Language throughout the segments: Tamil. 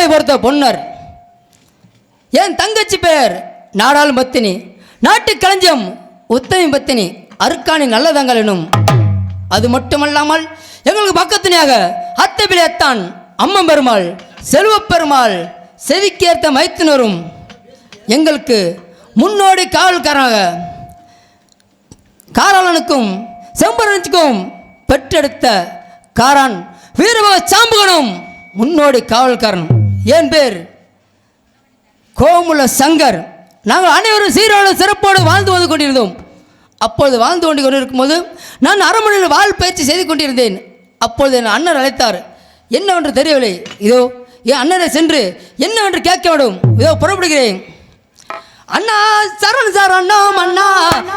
புறமை பொறுத்த பொன்னர். என் தங்கச்சி பேர் நாடாளும் பத்தினி நாட்டு களஞ்சியம் உத்தமி பத்தினி அருக்காணி நல்லதங்கள் எனும் அது மட்டுமல்லாமல் எங்களுக்கு பக்கத்தினியாக அத்தபிலியத்தான் அம்மன் பெருமாள் செல்வ பெருமாள் செவிக்கேற்ற மைத்தினரும் எங்களுக்கு முன்னோடி காவல்காரனாக காராளனுக்கும் செம்பரனுக்கும் பெற்றெடுத்த காரான் வீரபக சாம்புகனும் முன்னோடி காவல்காரன் என் பேர் கோமுல சங்கர். நாங்கள் அனைவரும் சீரோடு சிறப்போடு வாழ்ந்து வந்து கொண்டிருந்தோம். அப்பொழுது வாழ்ந்து கொண்டு கொண்டிருக்கும் போது நான் அரண்மனையில் வாழ் பயிற்சி செய்து கொண்டிருந்தேன். அப்பொழுது என் அண்ணன் அழைத்தார். என்னவென்று தெரியவில்லை? இதோ என் அண்ணனை சென்று என்னவென்று கேட்க வேண்டும்? இதோ புறப்படுகிறேன். அண்ணா சரண் சரணம் அண்ணா.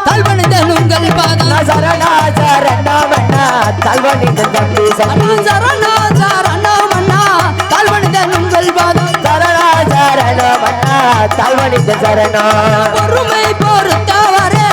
தாழ்வணிந்த உங்கள் பாதம் சரணா சரணா மன்னா தல்வனிந்த தம்பி அண்ணா சரணா சரணம் அண்ணா. தாழ்வணிந்த உங்கள் பாதம் சரணா சரணா மன்னா தல்வனிந்த சரணா பொறுமை பொறுத்தவரே.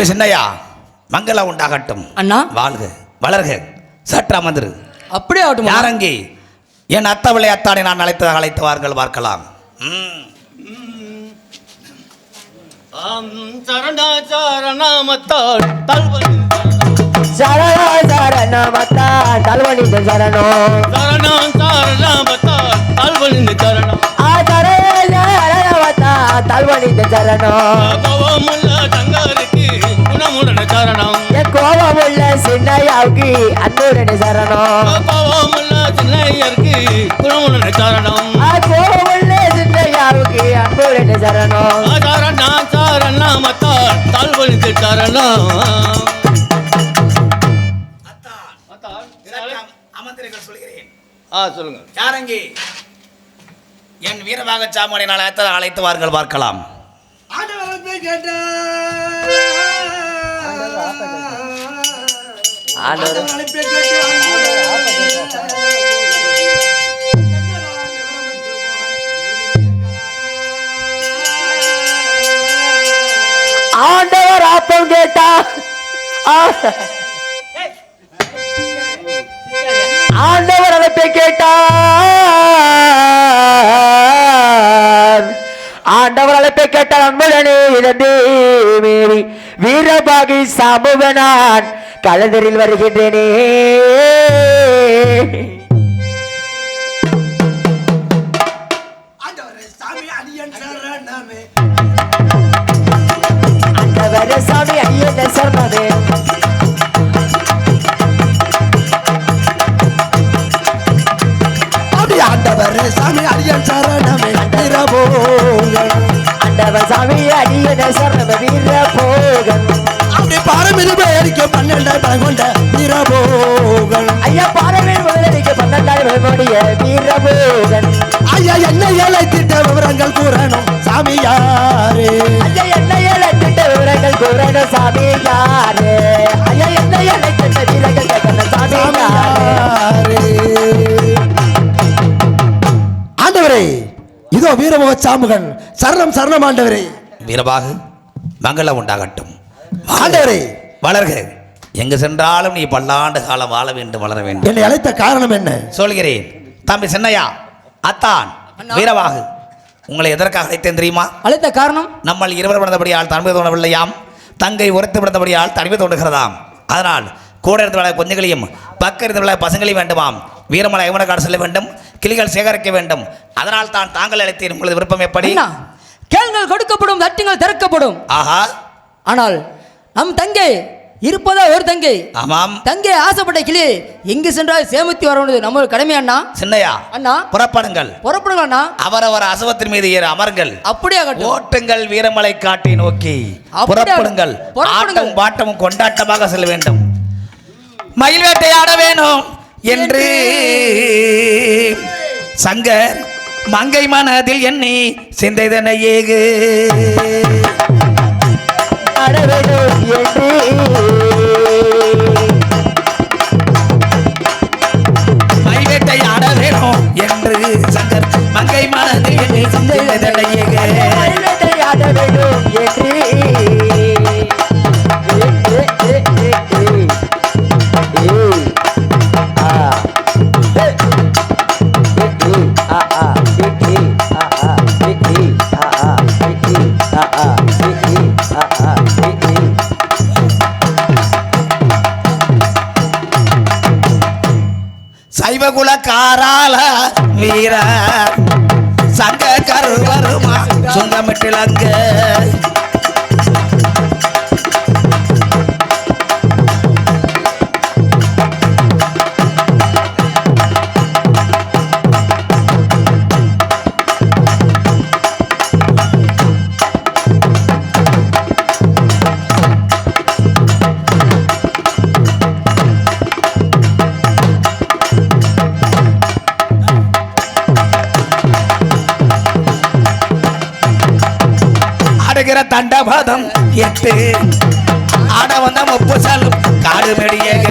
தம்பி சின்னையா? மங்களம் உண்டாகட்டும். அண்ணா. வாழ்க வளர்க சற்று அமர்ந்திரு அப்படியே ஆகட்டும் யாரங்கி? என் அத்த விளையாத்தானை நான் அழைத்து அழைத்து வாருங்கள் பார்க்கலாம். ம். ஆம் சரணாச்சாரணாமத்தால் தல்வன் சரணா சரணமத்தா தல்வனிந்த சரணோ சரணம் சாரணாமத்தால் தல்வனின் சரணம். ஆ சரணமத்தா தல்வனிந்த சரணோ கோபமுள்ள தங்கருக்கு குணமுடன சரணம். என் கோபமுள்ள சின்னையாவுக்கு அன்புடனே சரணோ கோபமுள்ள சின்னையருக்கு குணமுடன சரணம். ஆ கோபமுள்ள சின்னையாவுக்கு அன்புடனே சரணோ சரணா சாரணாமத்தால் தல்வனின் சரணம். ஆ சொல்லுங்க யாரங்கி? என் வீரவாக சாமனை நான் அழைத்து வாருங்கள் பார்க்கலாம். ஆண்டவர் ஆண்டவர் ஆப்பம் கேட்டா. ஆண்டவர் அழைப்பை கேட்டார். ஆண்டவர் அழைப்பை கேட்டார் அன்புடனே இழந்தே மீறி வீரபாகி சாம்புவனான் கலந்தரில் வருகின்றேனே விலைமோடிய வீரபோகன். ஐயா என்ன ஏழைத்திட்ட விவரங்கள் கூறணும் சாமியாரே ஐயா என்ன இழத்திட்ட விவரங்கள் கூறணும் சாமி யாரு? ஐயா என்ன இழத்திட்ட வீரர்கள் கேட்கணும் சாமி யாரு? சாமியாரே ஆண்டவரே இதோ வீரமுக சாமுகன் சரணம் சரணம் ஆண்டவரே. வீரபாகு மங்களம் உண்டாகட்டும். ஆண்டவரே. வளர்க. எங்கு சென்றாலும் நீ பல்லாண்டு காலம் வாழ வேண்டும் வளர வேண்டும். என்னை அழைத்த காரணம் என்ன? சொல்கிறேன். தம்பி சின்னையா? அத்தான். வீரவாகு. உங்களை எதற்காக அழைத்தேன் தெரியுமா? அழைத்த காரணம்? நம்மள் இருவர் பிறந்தபடியால் தனிமை தோணவில்லையாம். தங்கை உரைத்து பிறந்தபடியால் தனிமை தோன்றுகிறதாம். அதனால் கூட இருந்து விளையாட குஞ்சுகளையும் பக்கம் இருந்து விளையாட பசங்களையும் வேண்டுமாம். வீரமலை ஐவனக்காடு செல்ல வேண்டும் கிளிகள் சேகரிக்க வேண்டும். அதனால் தான் தாங்கள் அழைத்தேன். உங்களது விருப்பம் எப்படி? கேள்கள் கொடுக்கப்படும் தட்டுங்கள் திறக்கப்படும். ஆஹா. ஆனால் நம் தங்கை இருப்பதா ஒரு தங்கை? ஆமாம். தங்கை ஆசைப்பட்ட கிளி எங்கு சென்றால் சேமித்து வரணுது நம்ம கடமை அண்ணா. சின்னையா அண்ணா. புறப்படுங்கள். புறப்படுங்க அண்ணா. அவரவர் அசவத்தின் மீது ஏற அமருங்கள். அப்படியே ஓட்டுங்கள் வீரமலை காட்டை நோக்கி. புறப்படுங்கள். புறப்படுங்கள். ஆட்டம் பாட்டமும் கொண்டாட்டமாக செல்ல வேண்டும். மயில் வேட்டையாட வேணும் என்று சங்கர் மங்கை மனதில் எண்ணி சிந்தைதனை ஏகு. ஆட வேண்டும் என்று. மயில் வேட்டையாட வேணும் என்று சங்கர் மங்கை மனதில் மயிலத்தை ஆட வேண்டும் என்று. சைவகுல வீர சங்க கருவருமா சுங்கமிட்டிலங்க ஆடுகிற தண்டபதம் எட்டு. ஆட வந்த முப்பு சாலும் காடு மெடியக.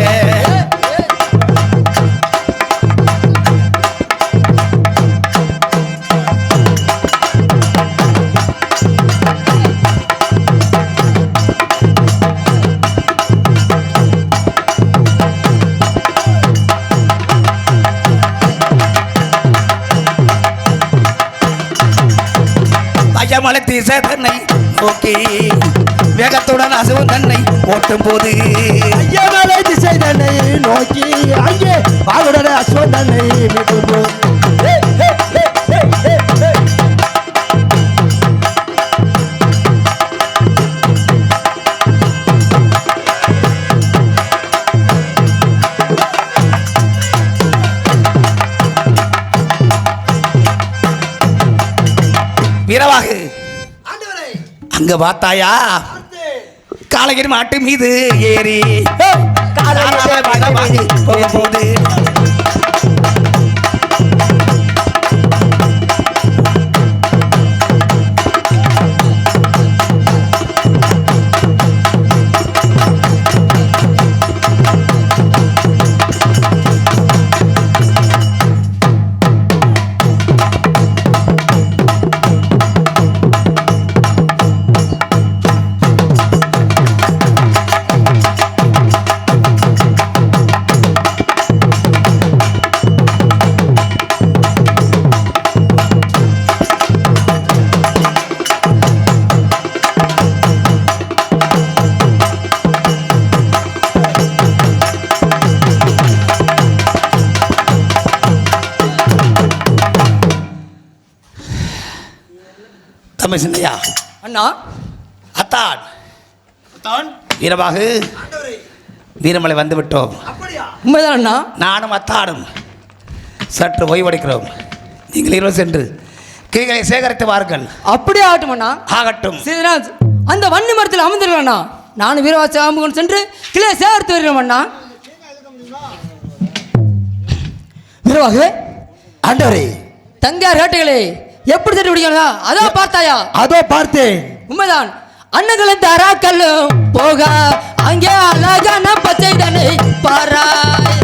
பையமலை தீச நோக்கி வேகத்துடன் அசுவம் தன்னை ஓட்டும் போது ஐயமலை திசை தன்னை நோக்கி அங்கே பாகுடன அஸ்வன் தன்னை மீட்டும். வீரவாகு. அங்க பார்த்தாயா? காலகிரி மாட்டு மீது ஏறி. போகும்போது தம்பி சின்னையா அண்ணா. அத்தான். வீரவாகு வீரமலை வந்து விட்டோம். உண்மைதான் அண்ணா. நானும் அத்தானும் சற்று ஓய்வெடுக்கிறோம். நீங்கள் இருவர் சென்று கிளிகளை சேகரித்து வாருங்கள். அப்படியே ஆகட்டும் அண்ணா. ஆகட்டும். சிறிது அந்த வன்னி மரத்தில் அமர்ந்திருக்கேன் அண்ணா. நானும் வீரவாசி ஆம்புகன் சென்று கிளை சேர்த்து வருகிறோம் அண்ணா. வீரவாகு. ஆண்டவரே. தங்கார் வேட்டைகளை. எப்படி தட்டி பிடிக்கிறதா அதான் பார்த்தாயா? அதோ பார்த்தேன். உண்மைதான். அண்ணங்களும் தராக்கல்லும் போக அங்கே அழகான பச்சை தன்னை பாராய்.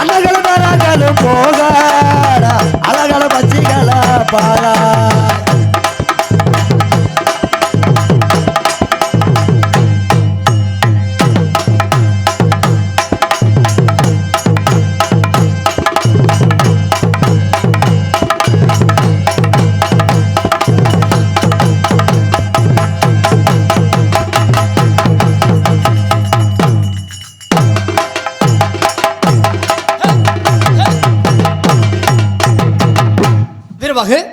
அழகல மரங்களும் போகாடா அழகல பச்சிகள பாரா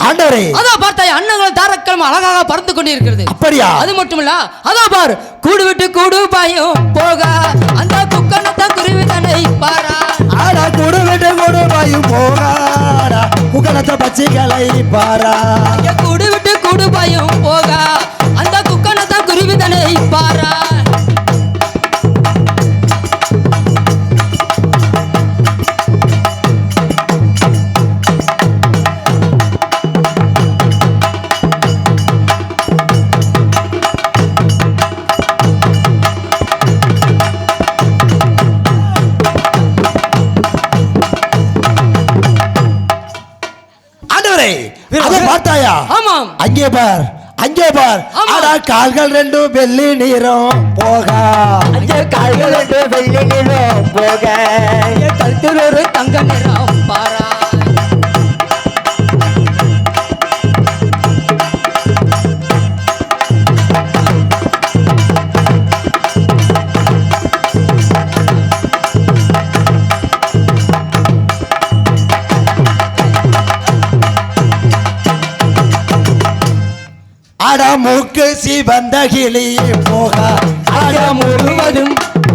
ஆண்டவரே. அதான் பார்த்தாய் அன்னங்களும் தாரக்களும் அழகாக பறந்து கொண்டிருக்கிறது. அப்படியா? அது மட்டும் இல்ல அதான் பார் கூடு விட்டு கூடு பாயும் போக அந்த குக்கனத்தை குருவி தன்னை பாரா. ஆடா குடு விட்டு குடு பாயும் போகாடா குகனத்தை பச்சைகளை பாரா. கூடு விட்டு கூடு பாயும் போக அந்த குக்கனத்தை குருவி தன்னை பாரா. ஆமாம் அங்கே பார் அங்கே பார். ஆடா கால்கள் ரெண்டும் வெள்ளி நீரம் போகா. அங்கே கால்கள் ரெண்டு வெள்ளி நிறம். போக. கழுத்தில் ஒரு தங்க நிறம். பாரா. ஆடா மூக்கு சிவந்த கிளி போகா. ஆடா முழுவதும்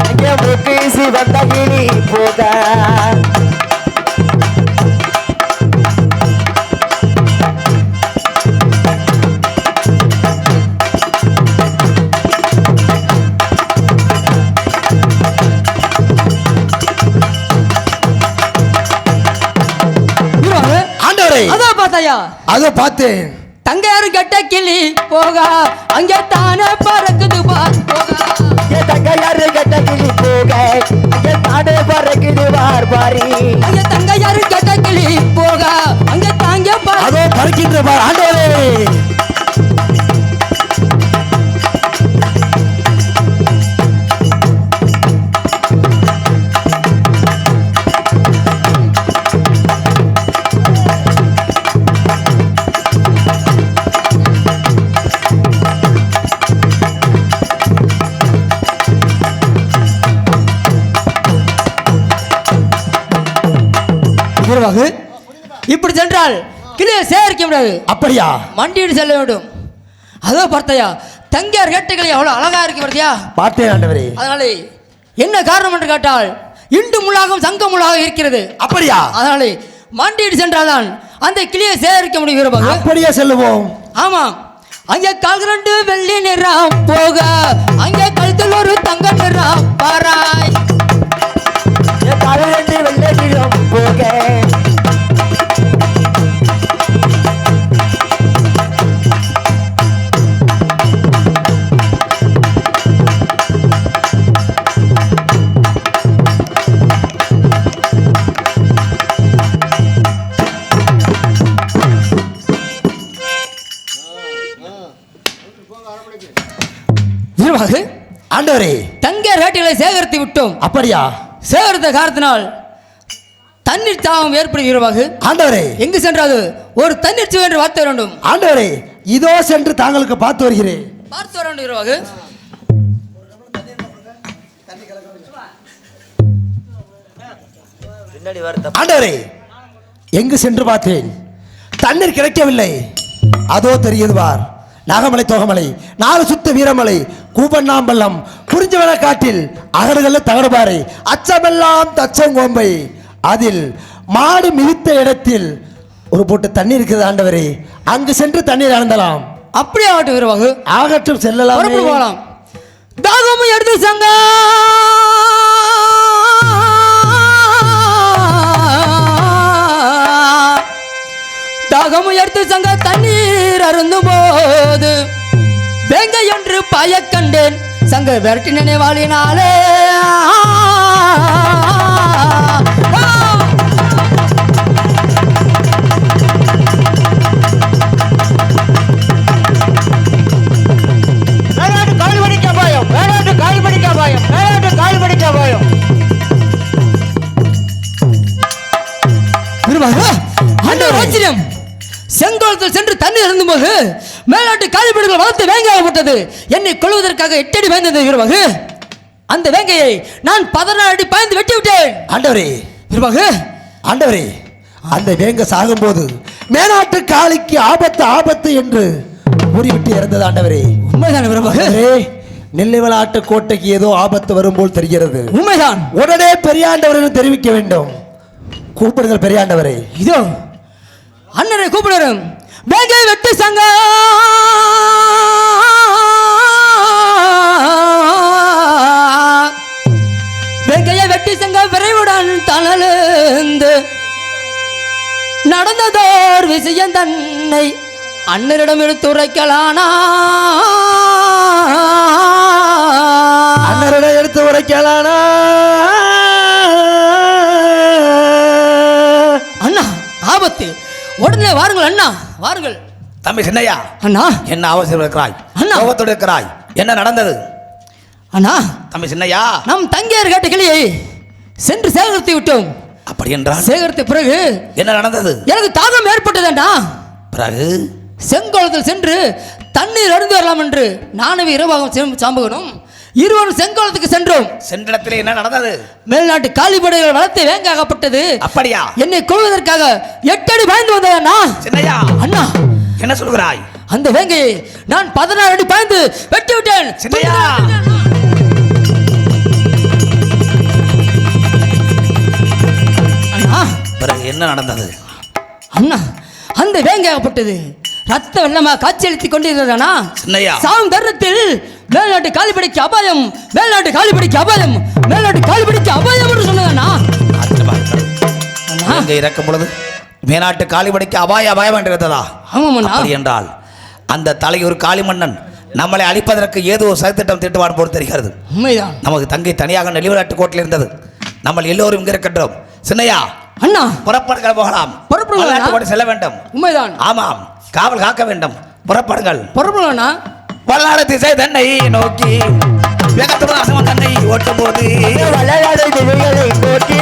அங்கே மூக்கு சிவந்த கிளி போக அதை பார்த்தேன். தங்கையாரு கட்ட கிளி போக. அங்கே தானே பறக்குது பார் போக. தங்கையாரு கட்ட கிளி போக. அங்கே தானே பறக்குது வார் பாரி அங்கே தங்கையாரு கட்ட கிளி போக. அங்கே தாங்க பார் அதோ பறக்கின்ற பார் ஆண்டவரே. வீரபாகு இப்படி சென்றால் கிளியை சேகரிக்க முடியாது. அப்படியா? மண்டியிட்டு செல்ல வேண்டும். அதோ பார்த்தையா தங்கையார் கேட்டுகளை அவ்வளோ அழகா இருக்கு பார்த்தியா? பார்த்தேன் ஆண்டவரே. அதனாலே என்ன காரணம் என்று கேட்டால் இண்டு முள்ளாகவும் சங்க முள்ளாக இருக்கிறது. அப்படியா? அதனாலே மண்டியிட்டு சென்றால்தான் அந்த கிளியை சேகரிக்க முடியும் அப்படியே செல்லுவோம். ஆமாம் அங்கே கால் ரெண்டு வெள்ளி நிறம் போக அங்கே கழுத்தில் ஒரு தங்க நிறம் பாராய். கால்கள் ரெண்டு வெள்ளை நிறம் போக. ஆண்டவரே. தங்க ரேட்டுகளை சேகரித்து விட்டோம். அப்படியா? சேகரித்த காரணத்தினால் தண்ணீர் தாகம் ஏற்படும் வீரபாகு ஆண்டவரே. எங்கு சென்றாது ஒரு தண்ணீர் என்று வார்த்தை வேண்டும். ஆண்டவரே இதோ சென்று தாங்களுக்கு பார்த்து வருகிறேன். பார்த்து வர வருத்த ஆண்டவரே எங்கு சென்று பார்த்தேன்? தண்ணீர் கிடைக்கவில்லை. அதோ தெரியுது பார் நாகமலை தோகமலை நாலு சுத்த வீரமலை கூபண்ணாம்பள்ளம் குறிஞ்சவன காட்டில் அகடுகள்ல தகடுபாறை அச்சமெல்லாம் தச்சங்கோம்பை அதில் மாடு மிதித்த இடத்தில் ஒரு போட்டு தண்ணீர் இருக்குது ஆண்டவரே. அங்கு சென்று தண்ணீர் அருந்தலாம். அப்படியே ஆகட்டும் வீரபாகு ஆகட்டும் செல்லலாம் போகலாம். தாகமும் எடுத்து சங்க. தாகமும் எடுத்து சங்க தண்ணீர் அருந்தும் போது வேங்க என்று பாய கண்டேன். சங்க விரட்டி நினைவாளினாலே. ஆண்டவர் ஆச்சரியம் செங்கோலத்தில் சென்று தண்ணீர் இருந்தபோது மேலாட்டு காலிப்பீடுகள் வளர்த்து வேங்காகப்பட்டது என்னை கொள்வதற்காக எட்டடி பாய்ந்தது வீரபாகு அந்த வேங்கையை நான் பதினாறு அடி பாய்ந்து வெட்டி விட்டேன் ஆண்டவரே. வீரபாகு ஆண்டவரே அந்த வேங்க சாகும்போது மேனாட்டு காளிக்கு ஆபத்து ஆபத்து என்று கூறிவிட்டு இறந்தது ஆண்டவரே. உண்மைதான் பிரபு ஆண்டவரே, நெல்லை விளையாட்டு கோட்டைக்கு ஏதோ ஆபத்து வரும் போல் தெரிகிறது. உண்மைதான். உடனே பெரியாண்டவரிடம் தெரிவிக்க வேண்டும். கூப்பிடுங்கள் பெரியாண்டவரை. இதோ அண்ணனை கூப்பிடுறோம் வேகை வெட்டு சங்க. வேங்கையை வெட்டி சங்க விரைவுடன் தனலந்து நடந்ததோர் விஷயம் தன்னை அண்ணனிடம் எடுத்துரைக்கலானா அண்ணரிடம் எடுத்து உரைக்கலானா உடனே வாருங்கள் அண்ணா. வாருங்கள். தம்பி சின்னையா அண்ணா. என்ன அவசியம் இருக்கிறாய்? அண்ணா. கோபத்தோடு இருக்கிறாய். என்ன நடந்தது? அண்ணா. தம்பி சின்னையா. நம் தங்கையர் கேட்ட கிளியை சென்று சேகரித்து விட்டோம். அப்படி என்றால் சேகரித்த பிறகு என்ன நடந்தது? எனக்கு தாகம் ஏற்பட்டதேண்டா. பிறகு? செங்கோலத்தில் சென்று தண்ணீர் அருந்து வரலாம் என்று நானும் இரவாகம் செம்- சாம்பகனும் இருவரும் செங்கோலத்துக்கு சென்றோம். சென்ற இடத்திலே என்ன நடந்தது? மேல்நாட்டு காலிப்படைகள் வளர்த்து வேங்காகப்பட்டது. அப்படியா? என்னை கொள்வதற்காக எட்டடி பாய்ந்து வந்தேன் சின்னையா? அண்ணா. என்ன சொல்கிறாய்? அந்த வேங்கையை நான் பதினாறு அடி பாய்ந்து வெட்டி விட்டேன் சின்னையா? அண்ணா. பிறகு என்ன நடந்தது? அண்ணா அந்த வேங்காகப்பட்டது. ரத்த வெள்ளமா காட்சியளித்துக் கொண்டிருந்ததானா சின்னையா? சாவும் தருணத்தில் மேல்நாட்டு காலிப்படைக்கு அபாயம் மேல்நாட்டு காலிப்படைக்கு அபாயம் மேல்நாட்டு காலிப்படைக்கு அபாயம் என்று. அண்ணா. இங்கே இறக்கும் பொழுது? மேனாட்டு காளிபடிக்கு அபாய அபாயம் என்று இருந்ததா? ஆமாம் அண்ணா. அப்படி என்றால் அந்த தலையூர் காளிமன்னன் நம்மளை அழிப்பதற்கு ஏதோ ஒரு சதித்திட்டம் திட்டுவான் போல் தெரிகிறது. உண்மைதான். நமக்கு தங்கை தனியாக நெளிவிளாட்டு கோட்டில் இருந்தது. நம்ம எல்லோரும் இங்கே இருக்கின்றோம். சின்னையா அண்ணா. புறப்படுங்கள் போகலாம். புறப்படுங்கள் செல்ல வேண்டும். உண்மைதான். ஆமாம் காவல் காக்க வேண்டும். புறப்படுங்கள். பொறுப்புல வல்லாறு திசை தன்னை நோக்கி வேகத்துடன் அசம தன்னை ஓட்டும் போது வல்லாறு திசைகளை போட்டி